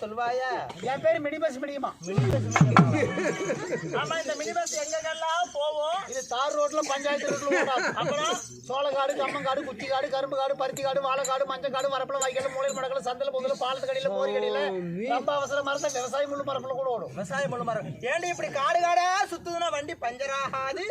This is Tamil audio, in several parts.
சொல்வாயா? என் பேரு மினி பஸ் மினியமா? ஆமா இந்த மினி பஸ் எங்கெல்லாம் போவோம்? இது தார் ரோட்ல பஞ்சாயத்து ரோட்ல அப்புறம்? சோளக்காடு கம்மங்காடு குச்சிக்காடு கரும்பு காடு பருத்தி காடு வாழைக்காடு மஞ்சக்காடு வரப்புல வைக்கல மூலை முடக்கல சந்தல பொங்கல பாலத்து கடையில போரி கடையில ரொம்ப அவசர மரத்தை விவசாய முள்ளு மரப்புல கூட ஓடும். விவசாயம் முழு மரம் ஏண்டி இப்படி காடு காடா சுத்துதுன்னா வண்டி பஞ்சர் ஆகாது.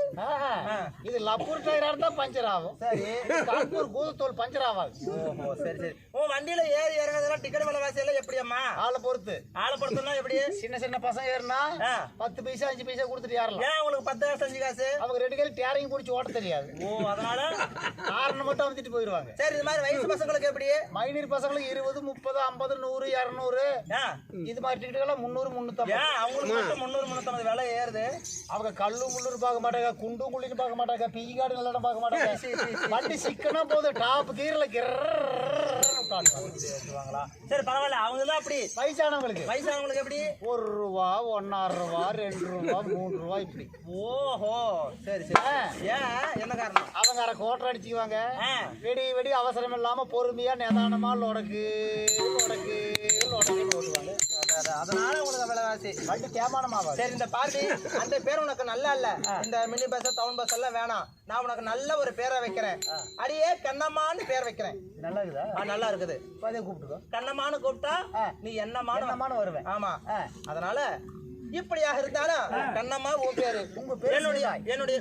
இது லப்பூர் டயரா இருந்தா பஞ்சர் ஆகும். சரி. கான்பூர் கூதத்தோல் பஞ்சர் ஆகாது. ஓஹோ சரி சரி. வண்டியில ஏறி இறங்குறதெல்லாம் டிக்கெட் விலைவாசி எல்லாம் எப்படி அம்மா ஆளை பொறுத்து. ஆளை பொறுத்தனா எப்படி? சின்ன சின்ன பசங்க ஏறினா. பத்து பைசா அஞ்சு பைசா கொடுத்துட்டு ஏறலாம். ஏன் உங்களுக்கு பத்து காசு அஞ்சு காசு? அவங்க ரெண்டு கையில் டேரையும் பிடிச்சி ஓட்ட தெரியாது. ஓ அதனால? காரணம் மட்டும் வந்துட்டு போயிடுவாங்க. சரி இது மாதிரி வயசு பசங்களுக்கு எப்படி? மைனர் பசங்களுக்கு இருபது முப்பது ஐம்பது நூறு இரநூறு. இது மாதிரி டிக்கெட்டுகள்லாம் முந்நூறு முந்நூற்றம்பது ஏன்? அவங்களுக்கு மட்டும் முந்நூறு முந்நூத்தம்பது விலை ஏறுது. அவங்க கல்லு முள்ளுன்னு பார்க்க மாட்டாங்க குண்டும் குள்ளின்னு பார்க்க மாட்டாங்க பீகாடு நல்லா பார்க்க மாட்டாங்க. வண்டி சிக்கனா போதும் டாப் கீரில் கிரன்னு சரி பரவாயில்ல. அவங்க தான் அப்படி வயசானவங்களுக்கு. வயசானவங்களுக்கு எப்படி? ஒரு ரூபா ஒன்னாறு ரூபா ரெண்டு ரூபா மூணு ரூபா இப்படி. ஓஹோ. சரி சரி. ஏன்? என்ன காரணம்? அவங்க அரை கோட்டை அடிச்சுக்குவாங்க. வெடி வெடி அவசரம் இல்லாம பொறுமையா நிதானமா லொடக்கு லொடக்கு லொடக்குன்னு விலைவாசி வண்டி தேமானமாவாது சரி இந்த பார்ட்டி அந்த பேர் உனக்கு நல்லா இல்ல. இந்த மினி பஸ் டவுன் பஸ் எல்லாம் வேணாம். நான் உனக்கு நல்ல ஒரு பேரை வைக்கிறேன். அடியே கண்ணம்மான்னு பேர் வைக்கிறேன். நல்லா இருக்குதா? நல்லா இருக்குது. அதே கூப்பிட்டுக்கோ. கண்ணம்மான்னு கூப்பிட்டா. நீ என்னமான வருவேன். ஆமா. அதனால இப்படியாக இருந்தாலும் கண்ணம்மா உன் பேரு. உங்க பேரு என்னுடைய. என்னுடைய?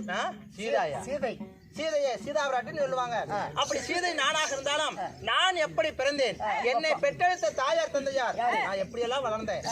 சீதாயா சீதை. சீதையை சீதாவிராட்டின்னு சொல்லுவாங்க. அப்படி சீதை நானாக இருந்தாலும் நான் எப்படி பிறந்தேன்? என்னை பெற்றெடுத்த தாயார் தந்தையார்? நான் எப்படியெல்லாம் வளர்ந்தேன்.